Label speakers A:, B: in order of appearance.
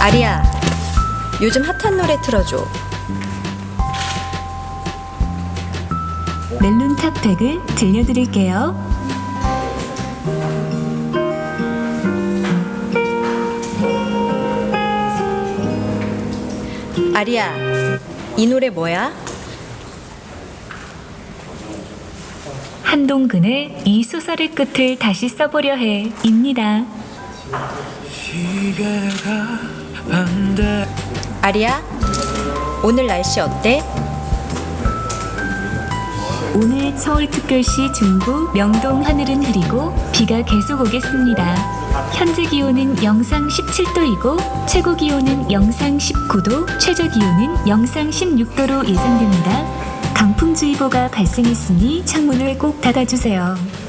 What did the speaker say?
A: 아리야, 요즘 핫한 노래 틀어줘.
B: 멜론 탑팩을 들려드릴게요.
A: 아리야, 이 노래 뭐야?
B: 한동근의 이 소설의 끝을 다시 써보려 해 입니다.
A: 아리야, 오늘 날씨 어때?
B: 오늘 서울특별시 중구 명동 하늘은 흐리고 비가 계속 오겠습니다. 현재 기온은 영상 17도이고 최고 기온은 영상 19도, 최저 기온은 영상 16도로 예상됩니다. 강풍주의보가 발생했으니 창문을 꼭 닫아주세요.